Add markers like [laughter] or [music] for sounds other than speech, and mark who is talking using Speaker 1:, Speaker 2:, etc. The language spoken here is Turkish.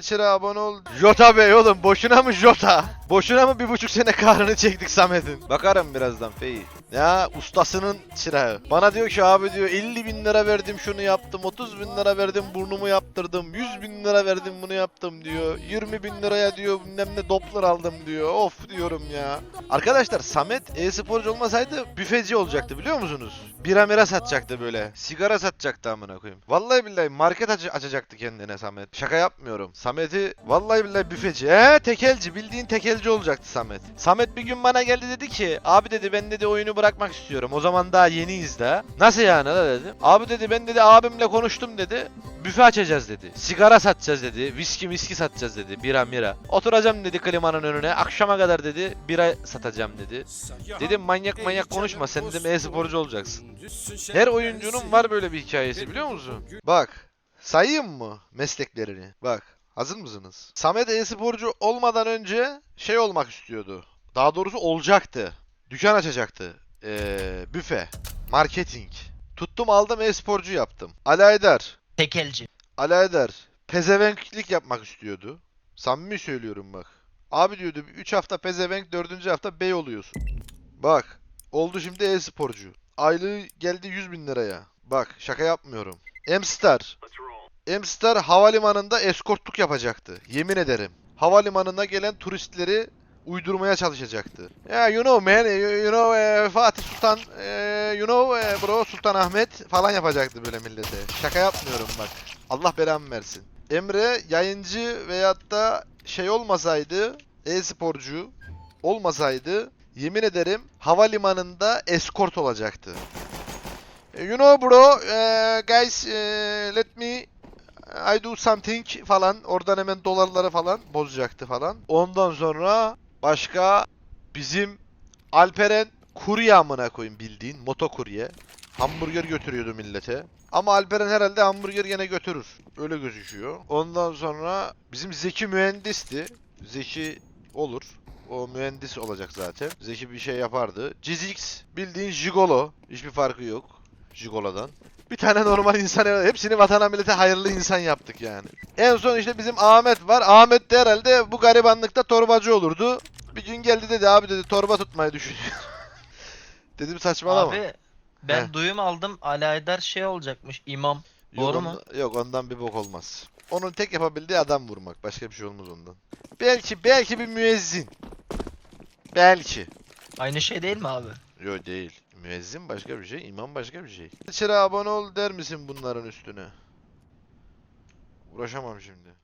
Speaker 1: Çıra abone ol. Jota Bey oğlum boşuna mı Jota? Boşuna mı bir buçuk sene kahrını çektik Samet'in? Bakarım birazdan Feyi. Ya ustasının çırağı. Bana diyor ki abi diyor 50 bin lira verdim şunu yaptım 30 bin lira verdim burnumu yaptırdım 100 bin lira verdim bunu yaptım diyor 20 bin liraya diyor bilmem ne Doppler aldım diyor of diyorum ya. Arkadaşlar Samet e-sporcu olmasaydı büfeci olacaktı biliyor musunuz? Bira mira satacaktı böyle. Sigara satacaktı amına koyayım. Vallahi billahi market aç- açacaktı kendine Samet. Şaka yapmıyorum. Samet'i vallahi billahi büfeci. He tekelci bildiğin tekelci olacaktı Samet. Samet bir gün bana geldi dedi ki abi dedi ben dedi oyunu bırakmak istiyorum. O zaman daha yeniyiz de. Nasıl yani la dedim. Abi dedi ben dedi abimle konuştum dedi. Büfe açacağız dedi. Sigara satacağız dedi. Viski miski satacağız dedi. Bira mira. Oturacağım dedi klimanın önüne. Akşama kadar dedi bira satacağım dedi. Dedim manyak manyak konuşma sen dedim e-sporcu olacaksın. Her oyuncunun var böyle bir hikayesi biliyor musun? Bak sayayım mı mesleklerini? Bak hazır mısınız? Samet e-sporcu olmadan önce şey olmak istiyordu. Daha doğrusu olacaktı. Dükkan açacaktı. Ee, büfe. Marketing. Tuttum aldım e-sporcu yaptım. Ali Aydar.
Speaker 2: Tekelci.
Speaker 1: Ali Aydar. Pezevenklik yapmak istiyordu. Samimi söylüyorum bak. Abi diyordu 3 hafta pezevenk 4. hafta bey oluyorsun. Bak oldu şimdi e-sporcu. Aylığı geldi 100 bin liraya. Bak şaka yapmıyorum. Emstar. Emstar havalimanında eskortluk yapacaktı. Yemin ederim. Havalimanına gelen turistleri uydurmaya çalışacaktı. Ya you know man, you, know eh, Fatih Sultan, eh, you know eh, bro Sultan Ahmet falan yapacaktı böyle millete. Şaka yapmıyorum bak. Allah belamı versin. Emre yayıncı veyahut da şey olmasaydı, e-sporcu olmasaydı yemin ederim havalimanında eskort olacaktı. You know bro, eh, guys eh, let me I do something falan oradan hemen dolarları falan bozacaktı falan. Ondan sonra başka bizim Alperen kurye amına koyayım bildiğin motokurye. Hamburger götürüyordu millete. Ama Alperen herhalde hamburger gene götürür. Öyle gözüküyor. Ondan sonra bizim Zeki mühendisti. Zeki olur. O mühendis olacak zaten. Zeki bir şey yapardı. Cizix bildiğin jigolo. Hiçbir farkı yok. Jigolo'dan. Bir tane normal insan hepsini vatana millete hayırlı insan yaptık yani. En son işte bizim Ahmet var. Ahmet de herhalde bu garibanlıkta torbacı olurdu. Bir gün geldi dedi abi dedi torba tutmayı düşünüyor. [laughs] Dedim saçmalama.
Speaker 2: Abi ben
Speaker 1: Heh.
Speaker 2: duyum aldım Ali Aydar şey olacakmış imam.
Speaker 1: Yok,
Speaker 2: doğru mu?
Speaker 1: onda- Yok ondan bir bok olmaz. Onun tek yapabildiği adam vurmak. Başka bir şey olmaz ondan. Belki belki bir müezzin. Belki.
Speaker 2: Aynı şey değil mi abi?
Speaker 1: Yok değil. Müezzin başka bir şey, imam başka bir şey. İçeri abone ol der misin bunların üstüne? Uğraşamam şimdi.